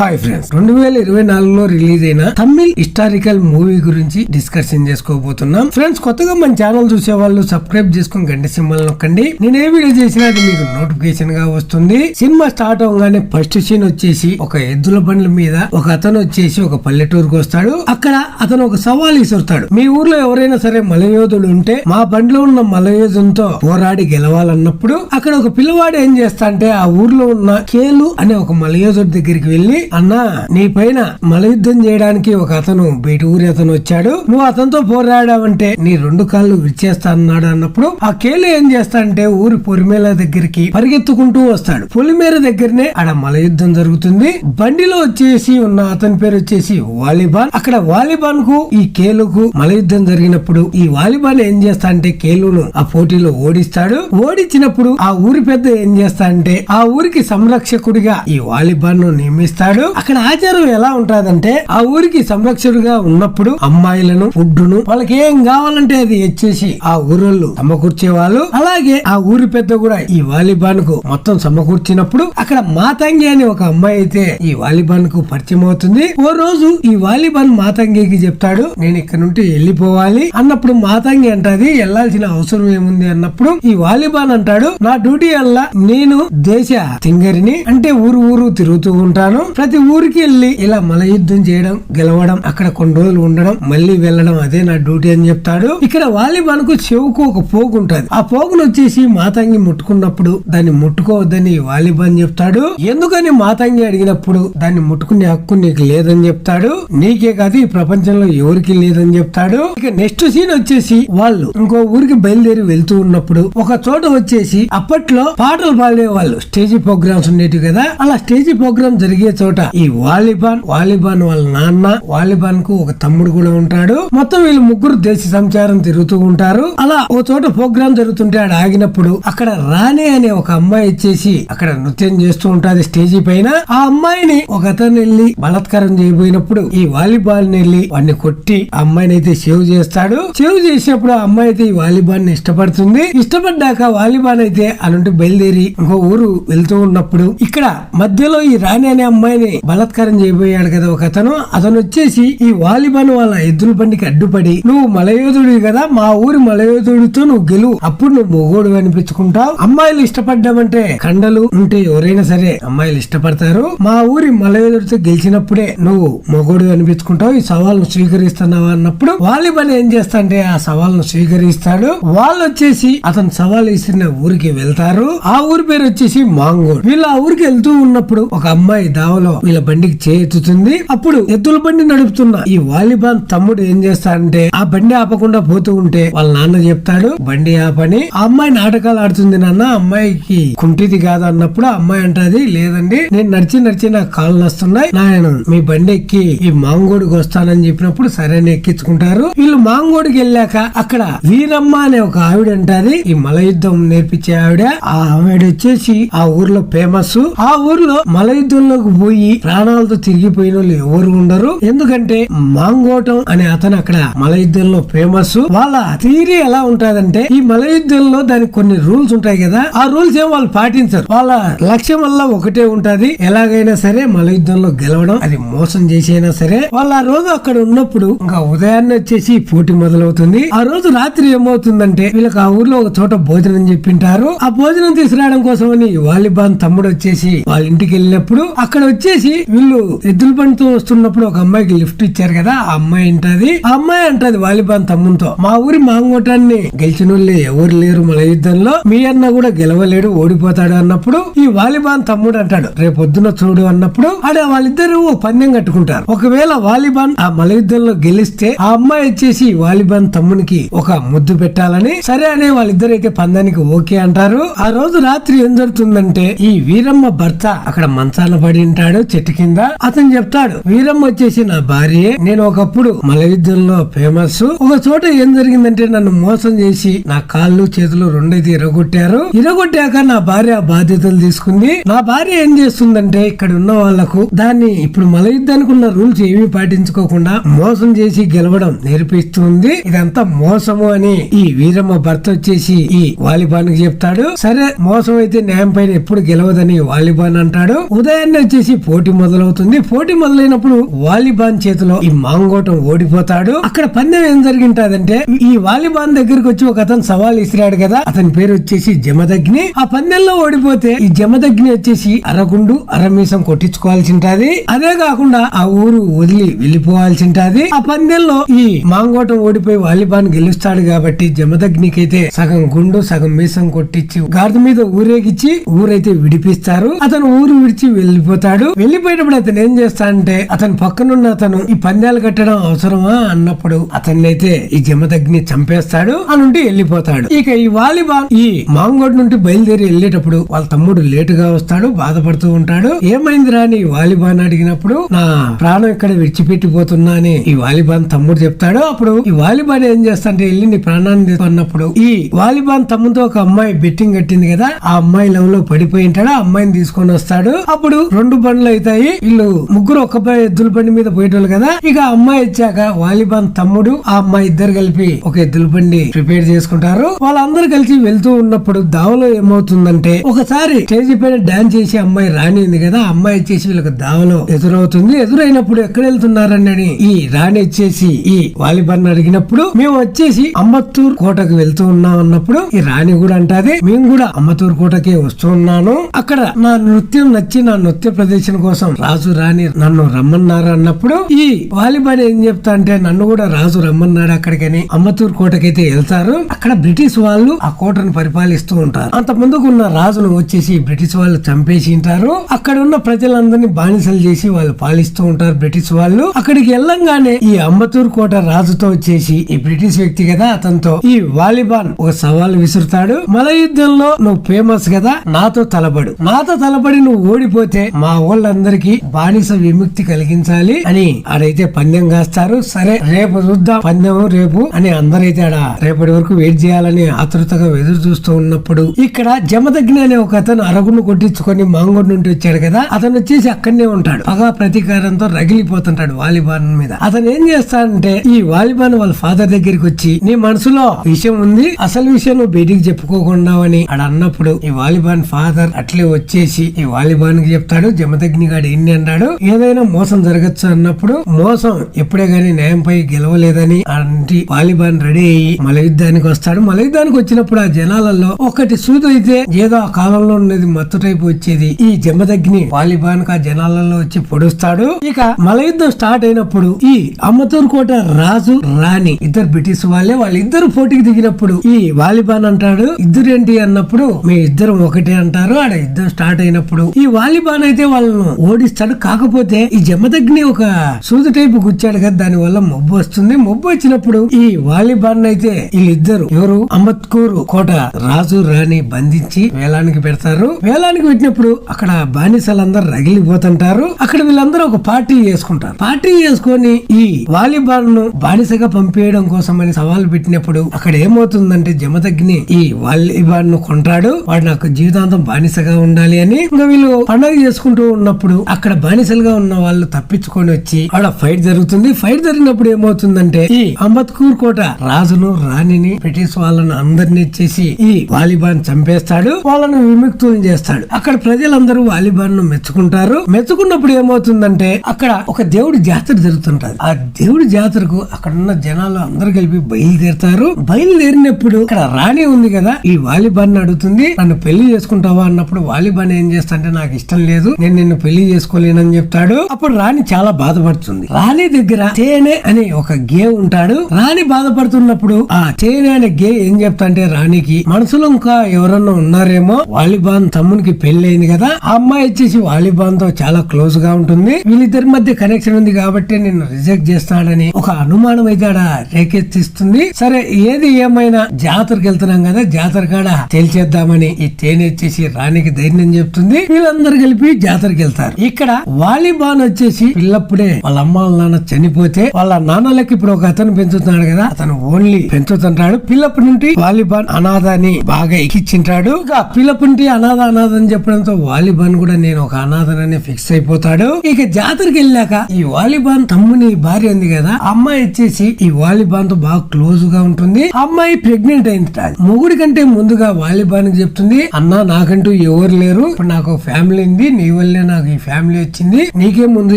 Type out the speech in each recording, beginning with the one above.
Hi friends రెండు వేల ఇరవై నాలుగులో రిలీజ్ అయిన తమిళ్ హిస్టారికల్ మూవీ గురించి డిస్కషన్ చేసుకోబోతున్నాం. ఫ్రెండ్స్ కొత్తగా మన ఛానల్ చూసే వాళ్ళు సబ్స్క్రైబ్ చేసుకుని గంట సింబల్ నొక్కండి. నేను ఏ వీడియో చేసినా అది మీకు నోటిఫికేషన్గా వస్తుంది. సినిమా స్టార్ట్ అవగానే ఫస్ట్ సీన్ వచ్చేసి ఒక ఎద్దుల బండ్ల మీద ఒక అతను వచ్చేసి ఒక పల్లెటూరుకు వస్తాడు. అక్కడ అతను ఒక సవాల్ ఇసురుతాడు మీ ఊర్లో ఎవరైనా సరే మలయోధుడు ఉంటే మా బండిలో ఉన్న మలయోధునితో పోరాడి గెలవాలన్నప్పుడు అక్కడ ఒక పిల్లవాడు ఏం చేస్తా అంటే ఆ ఊర్లో ఉన్న కేలు అనే ఒక మలయోధుడి దగ్గరికి వెళ్ళి అన్నా నీ పైన మలయుద్ధం చేయడానికి ఒక అతను బయట ఊరి అతను వచ్చాడు. నువ్వు అతనితో పోరాడావంటే నీ రెండు కాళ్ళు విరిచేస్తా అన్నాడు అన్నప్పుడు ఆ కేలు ఏం చేస్తాడంటే ఊరి పొలిమేల దగ్గరికి పరిగెత్తుకుంటూ వస్తాడు. పొలిమేర దగ్గరనే ఆడ మలయుద్ధం జరుగుతుంది. బండిలో వచ్చేసి ఉన్న అతని పేరు వచ్చేసి వాలీబాల్. అక్కడ వాలీబాల్కు ఈ కేలుకు మలయుద్ధం జరిగినప్పుడు ఈ వాలీబాల్ ఏం చేస్తా అంటే కేలును ఆ పోటీలో ఓడిస్తాడు. ఓడించినప్పుడు ఆ ఊరి పెద్ద ఏం చేస్తా అంటే ఆ ఊరికి సంరక్షకుడిగా ఈ వాలీబాల్ను నియమిస్తాడు. అక్కడ ఆచారం ఎలా ఉంటాదంటే ఆ ఊరికి సంరక్షకుడుగా ఉన్నప్పుడు అమ్మాయిలను ఫుడ్డును వాళ్ళకి ఏం కావాలంటే అది ఇచ్చేసి ఆ ఊరోళ్ళు సమకూర్చే వాళ్ళు అలాగే ఆ ఊరి పెద్ద కూడా ఈ వాలీబాల్కు మొత్తం సమకూర్చినప్పుడు అక్కడ మాతంగి అని ఒక అమ్మాయి అయితే ఈ వాలీబాల్కు పరిచయం అవుతుంది. ఓ రోజు ఈ వాలీబాల్ మాతంగికి చెప్తాడు నేను ఇక్కడ నుండి వెళ్ళిపోవాలి అన్నప్పుడు మాతంగి అంటది వెళ్ళాల్సిన అవసరం ఏముంది? అన్నప్పుడు ఈ వాలీబాల్ అంటాడు నా డ్యూటీ వల్ల నేను దేశ తింగరిని అంటే ఊరు ఊరు తిరుగుతూ ఉంటాను. ప్రతి ఊరికి వెళ్ళి ఇలా మల యుద్ధం చేయడం గెలవడం అక్కడ కొన్ని రోజులు ఉండడం మళ్ళీ వెళ్ళడం అదే నా డ్యూటీ అని చెప్తాడు. ఇక్కడ వాలీబాల్కు చెవుకు ఒక పోగు ఉంటుంది. ఆ పోగును వచ్చేసి మాతంగి ముట్టుకున్నప్పుడు దాన్ని ముట్టుకోవద్దని వాలీబాల్ చెప్తాడు. ఎందుకని మాతంగి అడిగినప్పుడు దాన్ని ముట్టుకునే హక్కు నీకు లేదని చెప్తాడు. నీకే కాదు ఈ ప్రపంచంలో ఎవరికి లేదని చెప్తాడు. ఇక నెక్స్ట్ సీన్ వచ్చేసి వాళ్ళు ఇంకో ఊరికి బయలుదేరి వెళ్తూ ఉన్నప్పుడు ఒక చోట వచ్చేసి అప్పట్లో పాటలు పాడే వాళ్ళు స్టేజ్ ప్రోగ్రామ్స్ ఉండేవి కదా. అలా స్టేజ్ ప్రోగ్రామ్ జరిగే చోట ఈ వాలీబాల్ వాలీబాల్ వాళ్ళ నాన్న వాలిబాన్కు ఒక తమ్ముడు కూడా ఉంటాడు. మొత్తం వీళ్ళు ముగ్గురు దేశ సంచారం తిరుగుతూ ఉంటారు. అలా ఓ చోట ప్రోగ్రామ్ జరుగుతుంటే ఆడ ఆగినప్పుడు అక్కడ రాణి అనే ఒక అమ్మాయి వచ్చేసి అక్కడ నృత్యం చేస్తూ ఉంటది స్టేజీ పైన. ఆ అమ్మాయిని ఒక అతను వెళ్ళి బలాత్కారం చేయబోయినప్పుడు ఈ వాలీబాల్ని వెళ్ళి వాడిని కొట్టి ఆ అమ్మాయిని అయితే సేవ్ చేస్తాడు. సేవ్ చేసినప్పుడు ఆ అమ్మాయి అయితే ఈ వాలీబాల్ని ఇష్టపడుతుంది. ఇష్టపడ్డాక వాలీబాల్ అయితే అలాంటి బయలుదేరి ఇంకో ఊరు వెళ్తూ ఉన్నప్పుడు ఇక్కడ మధ్యలో ఈ రాణి అనే అమ్మాయిని బలాత్కారం చేయబోయాడు కదా ఒక అతను. అతను వచ్చేసి ఈ వాలీబాల్ వాళ్ళ ఎద్దుల బండికి అడ్డుపడి నువ్వు మలయోధుడు కదా మా ఊరి మలయోధుడితో నువ్వు గెలువు అప్పుడు నువ్వు మొగోడు అనిపించుకుంటావు. అమ్మాయిలు ఇష్టపడ్డామంటే కండలు ఉంటే ఎవరైనా సరే అమ్మాయిలు ఇష్టపడతారు. మా ఊరి మలయోధుడితో గెలిచినప్పుడే నువ్వు మొగోడు అనిపించుకుంటావు. ఈ సవాల్ను స్వీకరిస్తున్నావా? అన్నప్పుడు వాలీబాల్ ఏం చేస్తా అంటే ఆ సవాల్ను స్వీకరిస్తాడు. వాళ్ళు వచ్చేసి అతను సవాల్ ఇస్తున్న ఊరికి వెళ్తారు. ఆ ఊరి పేరు వచ్చేసి మాంగోడ్. వీళ్ళు ఆ ఊరికి వెళ్తూ ఉన్నప్పుడు ఒక అమ్మాయి దావలో వీళ్ళ బండికి చేతుతుంది. అప్పుడు ఎద్దుల బండి నడుపుతున్న ఈ వాలీబాల్ తమ్ముడు ఏం చేస్తాడంటే ఆ బండి ఆపకుండా పోతూ ఉంటే వాళ్ళ నాన్న చెప్తాడు బండి ఆపని. ఆ అమ్మాయి నాటకాలు ఆడుతుంది నాన్న అమ్మాయికి కుంటిది కాదు అన్నప్పుడు ఆ అమ్మాయి అంటది లేదండి నేను నడిచి నడిచి నాకు కాళ్ళు నస్తున్నాయి నేను మీ బండి ఎక్కి ఈ మాంగోడికి వస్తానని చెప్పినప్పుడు సరే ఎక్కించుకుంటారు. వీళ్ళు మాంగోడికి వెళ్ళాక అక్కడ వీరమ్మ అనే ఒక ఆవిడ అంటది ఈ మల యుద్ధం నేర్పించే ఆవిడ. ఆ ఆవిడ వచ్చేసి ఆ ఊర్లో ఫేమస్ ఆ ఊర్లో మల యుద్ధంలోకి పోయి ప్రాణాలతో తిరిగిపోయిన వాళ్ళు ఎవరు ఉండరు. ఎందుకంటే మాంగోటం అనే అతను అక్కడ మల యుద్ధంలో ఫేమస్ వాళ్ళ థియరీ ఎలా ఉంటదంటే ఈ మలయుద్ధంలో దానికి కొన్ని రూల్స్ ఉంటాయి కదా ఆ రూల్స్ ఏం వాళ్ళు పాటించరు. వాళ్ళ లక్ష్యం వల్ల ఒకటే ఉంటది. ఎలాగైనా సరే మలయుద్ధంలో గెలవడం అది మోసం చేసైనా సరే వాళ్ళు ఆ రోజు అక్కడ ఉన్నప్పుడు ఇంకా ఉదయాన్నే వచ్చేసి పోటీ మొదలవుతుంది. ఆ రోజు రాత్రి ఏమవుతుందంటే వీళ్ళకి ఆ ఊర్లో ఒక చోట భోజనం చెప్పింటారు. ఆ భోజనం తీసుకురావడం కోసమని వాలిబాన్ తమ్ముడు వచ్చేసి వాళ్ళ ఇంటికి వెళ్ళినప్పుడు అక్కడ వచ్చి వచ్చేసి వీళ్ళు ఎద్దుల బండితో వస్తున్నప్పుడు ఒక అమ్మాయికి లిఫ్ట్ ఇచ్చారు కదా ఆ అమ్మాయి అంటది ఆ అమ్మాయి అంటది వాలిబాన్ తమ్ముతో మా ఊరి మాంగోటాన్ని గెలిచిన ఎవరు లేరు మన యుద్ధంలో. మీ అన్న కూడా గెలవలేడు ఓడిపోతాడు అన్నప్పుడు ఈ వాలిబాన్ తమ్ముడు అంటాడు రేపు పొద్దున చూడు అన్నప్పుడు అడే వాళ్ళిద్దరు ఓ పందెం కట్టుకుంటారు. ఒకవేళ వాలిబాన్ ఆ మల యుద్ధంలో గెలిస్తే ఆ అమ్మాయి వచ్చేసి వాలిబాన్ తమ్మునికి ఒక ముద్దు పెట్టాలని సరే అనే వాళ్ళిద్దరు అయితే పందానికి ఓకే అంటారు. ఆ రోజు రాత్రి ఏం జరుగుతుందంటే ఈ వీరమ్మ భర్త అక్కడ మంచాన పడి ఉంటాడు. చెట్టు కింద అతను చెప్తాడు వీరమ్మ వచ్చేసి నా భార్య నేను ఒకప్పుడు మల యుద్ధంలో ఫేమస్ ఒక చోట ఏం జరిగిందంటే నన్ను మోసం చేసి నా కాళ్ళు చేతులు రెండైతే ఇరగొట్టారు. ఇరగొట్టాక నా భార్య బాధ్యతలు తీసుకుంది. నా భార్య ఏం చేస్తుందంటే ఇక్కడ ఉన్న వాళ్ళకు దాన్ని ఇప్పుడు మల యుద్ధానికి ఉన్న రూల్స్ ఏమీ పాటించుకోకుండా మోసం చేసి గెలవడం నేర్పిస్తుంది. ఇదంతా మోసము అని ఈ వీరమ్మ భర్త వచ్చేసి ఈ వాలిబాన్కి చెప్తాడు. సరే మోసం అయితే న్యాయం పైన ఎప్పుడు గెలవదని వాలిబాన్ అంటాడు. ఉదయాన్నే వచ్చేసి పోటీ మొదలవుతుంది. పోటీ మొదలైనప్పుడు వాలీబాన్ చేతిలో ఈ మాంగోటం ఓడిపోతాడు. అక్కడ పందెం ఏం జరిగింటాదంటే ఈ వాలీబాన్ దగ్గరికి వచ్చి ఒక అతను సవాల్ ఇసిరాడు కదా. అతని పేరు వచ్చేసి జమదగ్ని. ఆ పందెంలో ఓడిపోతే ఈ జమదగ్ని వచ్చేసి అరగుండు అరమీసం కొట్టించుకోవాల్సి ఉంటది అదే కాకుండా ఆ ఊరు వదిలి వెళ్ళిపోవాల్సి ఉంటది ఆ పందెంలో ఈ మాంగోటం ఓడిపోయి వాలీబాన్ గెలుస్తాడు కాబట్టి జమదగ్నికైతే సగం గుండు సగం మీసం కొట్టించి గాడిద మీద ఊరేగిచ్చి ఊరైతే విడిపిస్తారు. అతను ఊరు విడిచి వెళ్ళిపోతాడు వెళ్ళిపోయినప్పుడు అతను ఏం చేస్తాడంటే అతని పక్కనున్న అతను ఈ పందాలు కట్టడం అవసరమా అన్నప్పుడు అతన్ని అయితే ఈ జమదగ్ని చంపేస్తాడు అని వెళ్ళిపోతాడు. ఇక ఈ వాలీబాల్ ఈ మాంగోడ్ నుండి బయలుదేరి వెళ్ళేటప్పుడు వాళ్ళ తమ్ముడు లేటుగా వస్తాడు బాధపడుతూ ఉంటాడు. ఏమైందిరా అని వాలీబాన్ అడిగినప్పుడు నా ప్రాణం ఇక్కడ విడిచిపెట్టిపోతున్నా అని ఈ వాలీబాన్ తమ్ముడు చెప్తాడు. అప్పుడు ఈ వాలీబాన్ ఏం చేస్తాంటే వెళ్ళి నీ ప్రాణాన్ని అన్నప్పుడు ఈ వాలీబాన్ తమ్ముతో ఒక అమ్మాయి బెట్టింగ్ కట్టింది కదా ఆ అమ్మాయి లవ్లో పడిపోయి ఉంటాడు ఆ అమ్మాయిని తీసుకొని వస్తాడు. అప్పుడు రెండు బండ్లు అవుతాయి వీళ్ళు ముగ్గురు ఒక ఎద్దుల బండి మీద పోయేటోళ్ళు కదా. ఇక అమ్మాయి వచ్చాక వాలిబాన్ తమ్ముడు ఆ అమ్మాయి ఇద్దరు కలిపి ఒక ఎద్దుల బండి ప్రిపేర్ చేసుకుంటారు. వాళ్ళందరూ కలిసి వెళ్తూ ఉన్నప్పుడు దావలో ఏమవుతుందంటే ఒకసారి స్టేజ్ పైన డాన్స్ చేసి అమ్మాయి రాణి ఉంది కదా అమ్మాయి వచ్చేసి వీళ్ళకి దావలో ఎదురవుతుంది. ఎదురైనప్పుడు ఎక్కడ వెళ్తున్నారని ఈ రాణి వచ్చేసి ఈ వాలిబాన్ అడిగినప్పుడు మేము వచ్చేసి అంబత్తూర్ కోటకు వెళ్తూ ఉన్నాం అన్నప్పుడు ఈ రాణి కూడా అంటాది మేము కూడా అమ్మతూరు కోటకే వస్తూ ఉన్నాను. అక్కడ నా నృత్యం నచ్చి నా నృత్య ప్రదేశం ఆలోచన కోసం రాజు రాణి నన్ను రమ్మన్నారు అన్నప్పుడు ఈ వాలీబాల్ ఏం చెప్తా అంటే నన్ను కూడా రాజు రమ్మన్నాడు అక్కడికని అమ్మతూరు కోటకైతే వెళ్తారు. అక్కడ బ్రిటిష్ వాళ్ళు ఆ కోటను పరిపాలిస్తూ ఉంటారు. అంత ముందుకు ఉన్న రాజును వచ్చేసి బ్రిటిష్ వాళ్ళు చంపేసి ఉంటారు. అక్కడ ఉన్న ప్రజలందరినీ బానిసలు చేసి వాళ్ళు పాలిస్తూ ఉంటారు బ్రిటిష్ వాళ్ళు. అక్కడికి వెళ్ళంగానే ఈ అమ్మతూరు కోట రాజుతో వచ్చేసి ఈ బ్రిటిష్ వ్యక్తి కదా అతనితో ఈ వాలీబాల్ ఒక సవాల్ విసురుతాడు. మల యుద్ధంలో నువ్వు ఫేమస్ కదా నాతో తలబడు నాతో తలబడి నువ్వు ఓడిపోతే మా వాళ్ళందరికీ బానిస విముక్తి కలిగించాలి అని ఆడైతే పందెం కాస్తారు. సరే రేపు చూద్దాం. పందెం రేపు అని అందరైతే ఆడ రేపటి వరకు వెయిట్ చేయాలని ఆతృతగా ఎదురు చూస్తూ ఉన్నప్పుడు ఇక్కడ జమదగ్ని అనే ఒక అతను అరగును కొట్టించుకొని మాంగోడ్ నుండి వచ్చాడు కదా. అతను వచ్చేసి అక్కడనే ఉంటాడు. పగ ప్రతీకారంతో రగిలిపోతుంటాడు వాలిబాన్ మీద. అతను ఏం చేస్తాడంటే ఈ వాలిబాన్ వాళ్ళ ఫాదర్ దగ్గరికి వచ్చి నీ మనసులో విషయం ఉంది. అసలు విషయం నువ్వు బయటికి చెప్పుకోకుండా అని. ఆడ అన్నప్పుడు ఈ వాలిబాన్ ఫాదర్ అట్లే వచ్చేసి ఈ వాలిబాన్కి చెప్తాడు. జమదగ్ని గాడు ఇన్ని అన్నాడు? ఏదైనా మోసం జరగచ్చు అన్నప్పుడు మోసం ఎప్పుడే గానీ న్యాయంపై గెలవలేదని అంటే వాలిబాన్ రెడీ అయ్యి మల యుద్ధానికి వస్తాడు. మల యుద్ధానికి వచ్చినప్పుడు ఆ జనాలలో ఒకటి సూదు అయితే ఏదో ఆ కాలంలో ఉన్నది మత్తు టైపు వచ్చేది. ఈ జమదగ్ని వాలిబాన్ ఆ జనాలలో వచ్చి పొడుస్తాడు. ఇక మల యుద్ధం స్టార్ట్ అయినప్పుడు ఈ అమ్మతూరు కోట రాజు రాణి ఇద్దరు బ్రిటిష్ వాళ్ళే వాళ్ళిద్దరు పోటీకి దిగినప్పుడు ఈ వాలిబాన్ అంటాడు. ఇద్దరేంటి అన్నప్పుడు మీ ఇద్దరం ఒకటే అంటారు. ఆడ యుద్ధం స్టార్ట్ అయినప్పుడు ఈ వాలిబాన్ అయితే వాళ్ళు ఓడిస్తాడు. కాకపోతే ఈ జమదగ్ని ఒక సూది టైపు గుచ్చాడు కదా దాని వల్ల మొబ్బు వస్తుంది. మొబ్బు వచ్చినప్పుడు ఈ వాలిబాన్ అయితే వీళ్ళిద్దరు ఎవరు? అంబత్కూరు కోట రాజు రాణి బంధించి వేలానికి పెడతారు. వేలానికి పెట్టినప్పుడు అక్కడ బానిసలందరూ రగిలిపోతుంటారు. అక్కడ వీళ్ళందరూ ఒక పార్టీ చేసుకుంటారు. పార్టీ చేసుకొని ఈ వాలీబాల్ను బానిసగా పంపేయడం కోసం అని సవాల్ పెట్టినప్పుడు అక్కడ ఏమవుతుందంటే జమదగ్ని ఈ వాలిబాన్ను కొంటాడు. వాడు నాకు జీవితాంతం బానిసగా ఉండాలి అని. ఇంకా వీళ్ళు పండగ చేసుకుంటూ ఉన్నప్పుడు అక్కడ బానిసలుగా ఉన్న వాళ్ళు తప్పించుకొని వచ్చి ఆడ ఫైట్ జరుగుతుంది. ఫైట్ జరిగినప్పుడు ఏమవుతుందంటే ఈ అంబత్కూర్ కోట రాజును రాణిని బ్రిటిష్ వాళ్ళను అందరినీ చేసి ఈ వాలిబాన్ చంపేస్తాడు. వాళ్ళను విముక్తులను చేస్తాడు. అక్కడ ప్రజలందరూ వాలిబాన్ను మెచ్చుకుంటారు. మెచ్చుకున్నప్పుడు ఏమవుతుందంటే అక్కడ ఒక దేవుడి జాతర జరుగుతుంటది. ఆ దేవుడి జాతరకు అక్కడ ఉన్న జనాలు అందరు కలిపి బయలుదేరుతారు. బయలుదేరినప్పుడు అక్కడ రాణి ఉంది కదా ఈ వాలిబాన్ అడుగుతుంది. నన్ను పెళ్ళి చేసుకుంటావా? అన్నప్పుడు వాలిబాన్ ఏం చేస్తా అంటే నాకు ఇష్టం లేదు. నేను నిన్ను పెళ్ళి చేసుకోలేనని చెప్తాడు. అప్పుడు రాణి చాలా బాధపడుతుంది. రాణి దగ్గర తేనె అనే ఒక గే ఉంటాడు. రాణి బాధపడుతున్నప్పుడు ఆ తేనె అనే గే ఏం చెప్తా అంటే రాణికి మనసులో ఇంకా ఎవరన్నా ఉన్నారేమో వాలిబాన్ తమ్మునికి పెళ్ళి అయింది కదా ఆ అమ్మాయి వచ్చేసి వాలిబాన్తో చాలా క్లోజ్గా ఉంటుంది. వీళ్ళిద్దరి మధ్య కనెక్షన్ ఉంది కాబట్టి నిన్ను రిజెక్ట్ చేస్తాడని ఒక అనుమానం అయితే ఆడ రేకెత్తిస్తుంది. సరే ఏది ఏమైనా జాతరకి వెళ్తున్నాం కదా జాతర కాడ తేల్చేద్దామని ఈ తేనె వచ్చేసి రాణికి ధైర్యం చెప్తుంది. వీళ్ళందరూ కలిపి జాతరకి వెళ్తారు ఇక్కడ వాలీబాల్ వచ్చేసి పిల్లప్పుడే వాళ్ళ అమ్మ వాళ్ళ నాన్న చనిపోతే వాళ్ళ నాన్నలకి ఇప్పుడు ఒక అతను పెంచుతున్నాడు కదా అతను ఓన్లీ పెంచుతుంటాడు. పిల్లప్పటి నుండి వాలీబాన్ అనాథ అని బాగా ఎక్కించింటాడు. ఇక పిల్లప్పటి నుండి అనాథ అనాథ అని చెప్పడంతో వాలీబాన్ కూడా నేను ఒక అనాథనని ఫిక్స్ అయిపోతాడు. ఇక జాతరకి వెళ్ళాక ఈ వాలీబాన్ తమ్ముని భార్య ఉంది కదా అమ్మాయి వచ్చేసి ఈ వాలీబాన్తో బాగా క్లోజ్గా ఉంటుంది. అమ్మాయి ప్రెగ్నెంట్ అయింది. మొగుడి కంటే ముందుగా వాలీబాన్ చెప్తుంది అన్నా నాకంటూ ఎవరు లేరు. ఇప్పుడు నాకు ఫ్యామిలీ ఉంది నీ వల్లే నాకు ఈ ఫ్యామిలీ వచ్చింది. నీకే ముందు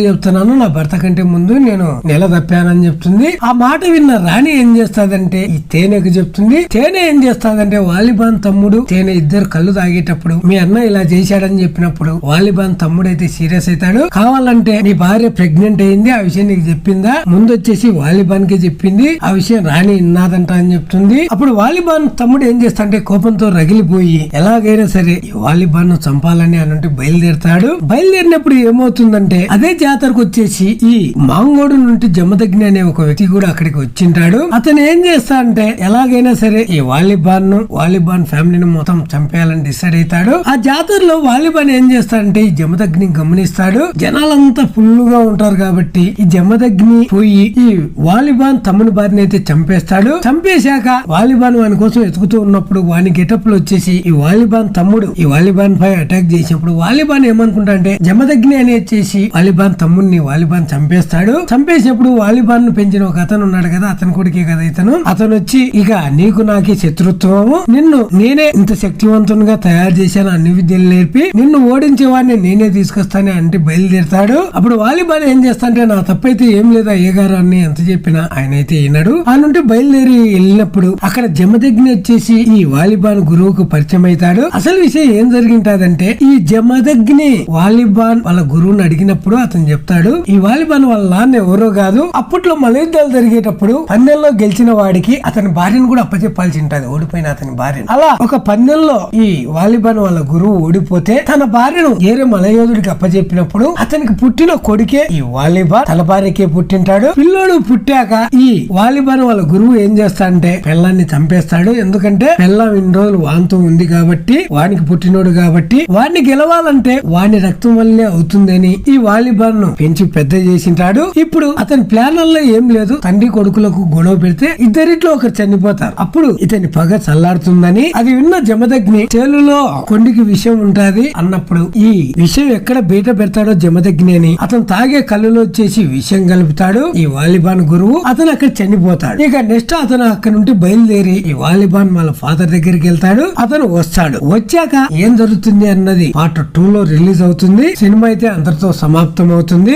చెప్తున్నాను నా భర్త కంటే ముందు నేను నెల తప్పానని చెప్తుంది. ఆ మాట విన్న రాణి ఏం చేస్తాదంటే ఈ తేనెకు చెప్తుంది. తేనె ఏం చేస్తాదంటే వాలిబాన్ తమ్ముడు తేనె ఇద్దరు కళ్ళు తాగేటప్పుడు మీ అన్న ఇలా చేశాడని చెప్పినప్పుడు వాలిబాన్ తమ్ముడు అయితే సీరియస్ అవుతాడు. కావాలంటే నీ భార్య ప్రెగ్నెంట్ అయింది ఆ విషయం నీకు చెప్పిందా? ముందు వచ్చేసి వాలిబాన్కి చెప్పింది ఆ విషయం రాణి విన్నాదంట అని చెప్తుంది. అప్పుడు వాలిబాన్ తమ్ముడు ఏం చేస్తాడంటే కోపంతో రగిలిపోయి ఎలాగైనా సరే ఈ వాలిబాన్ను చంపాలని అని బయలుదేరతాడు. బయలుదేరినప్పుడు ఏమవుతుందంటే అదే జాతరకు వచ్చేసి ఈ మాంగోడు నుండి జమదగ్ని అనే ఒక వ్యక్తి కూడా అక్కడికి వచ్చింటాడు. అతను ఏం చేస్తా అంటే ఎలాగైనా సరే ఈ వాలిబాన్ను వాలిబాన్ ఫ్యామిలీని మొత్తం చంపేయాలని డిసైడ్ అవుతాడు. ఆ జాతరలో వాలిబాన్ ఏం చేస్తాడంటే ఈ జమదగ్ని గమనిస్తాడు. జనాలంతా ఫుల్గా ఉంటారు కాబట్టి ఈ జమదగ్ని పోయి ఈ వాలిబాన్ తమ్ముని బారిని అయితే చంపేస్తాడు. చంపేశాక వాలిబాన్ వాని కోసం ఎతుకుతూ ఉన్నప్పుడు వాని గెటప్లో వచ్చేసి ఈ వాలిబాన్ తమ్ముడు ఈ వాలిబాన్ పై అటాక్ చేసినప్పుడు వాలిబాన్ ఏమనుకుంటా అంటే జమదగ్ని అని వచ్చేసి వాలిబాన్ తమ్ముడిని వాలిబాన్ చంపేస్తాడు. చంపేసినప్పుడు వాలిబాన్ను పెంచిన ఒక అతను ఉన్నాడు కదా అతని కొడుకే కదా ఇతను. అతను వచ్చి ఇక నీకు నాకే శత్రుత్వము. నిన్ను నేనే ఇంత శక్తివంతునిగా తయారు చేశాను అన్ని విద్యలు నేర్పి. నిన్ను ఓడించే వాడిని నేనే తీసుకొస్తాను అంటే బయలుదేరతాడు. అప్పుడు వాలిబాన్ ఏం చేస్తాంటే నా తప్పైతే ఏం లేదా ఏ గారు అని ఎంత చెప్పినా ఆయన అయితే వినడు ఆ నుండి బయలుదేరి వెళ్ళినప్పుడు అక్కడ జమదగ్ని వచ్చేసి ఈ వాలిబాన్ గురువుకు పరిచయం అవుతాడు అసలు విషయం ఏం జరిగింటాదంటే ఈ జమదగ్ని వాలిబాన్ వాళ్ళ గురువుని అడిగినప్పుడు అతను చెప్తాడు ఈ వాలిబాన్ వాళ్ళ నాన్న ఎవరో కాదు అప్పట్లో మలయుద్ధాలు జరిగేటప్పుడు పందెంలో గెలిచిన వాడికి అతని భార్యను కూడా అప్పచెప్పాల్సి ఉంటది ఓడిపోయిన అతని భార్య అలా ఒక పందెంలో ఈ వాలిబాన్ వాళ్ళ గురువు ఓడిపోతే తన భార్యను ఏరే మలయోధుడికి అప్పచెప్పినప్పుడు అతనికి పుట్టిన కొడుకే ఈ వాలిబాన్ తన భార్యకే పుట్టింటాడు. పిల్లోడు పుట్టాక ఈ వాలిబాన్ వాళ్ళ గురువు ఏం చేస్తాడంటే పిల్లాన్ని చంపేస్తాడు. ఎందుకంటే పిల్లం ఇన్ని రోజులు వాంతం ఉంది కాబట్టి వానికి పుట్టినోడు కాబట్టి వాడిని గెలవాలంటే వాడిని రక్తం వల్లనే అవుతుందని ఈ వాలీబాల్ను పెంచి పెద్ద చేసింటాడు. ఇప్పుడు అతని ప్లాన్లలో ఏం లేదు. తండ్రి కొడుకులకు గొడవ పెడితే ఇద్దరిట్లో ఒకరు చనిపోతారు. అప్పుడు ఇతని పగ చల్లారుతుందని అది విన్న జమదగ్ని చేలులో కొండికి విషయం ఉంటాది అన్నప్పుడు ఈ విషయం ఎక్కడ బయట పెడతాడో జమదగ్ని అని అతను తాగే కళ్ళులో వచ్చేసి విషయం కలుపుతాడు ఈ వాలిబాన్ గురువు అతను అక్కడ చనిపోతాడు. ఇక నెక్స్ట్ అతను అక్కడ నుండి బయలుదేరి ఈ వాలిబాన్ వాళ్ళ ఫాదర్ దగ్గరికి వెళ్తాడు. అతను వస్తాడు. వచ్చాక ఏం జరుగుతుంది అన్నది పార్ట్ టూ లో రిలీజ్ అవుతుంది. సినిమా అయితే అందరితో సమాప్తం అవుతుంది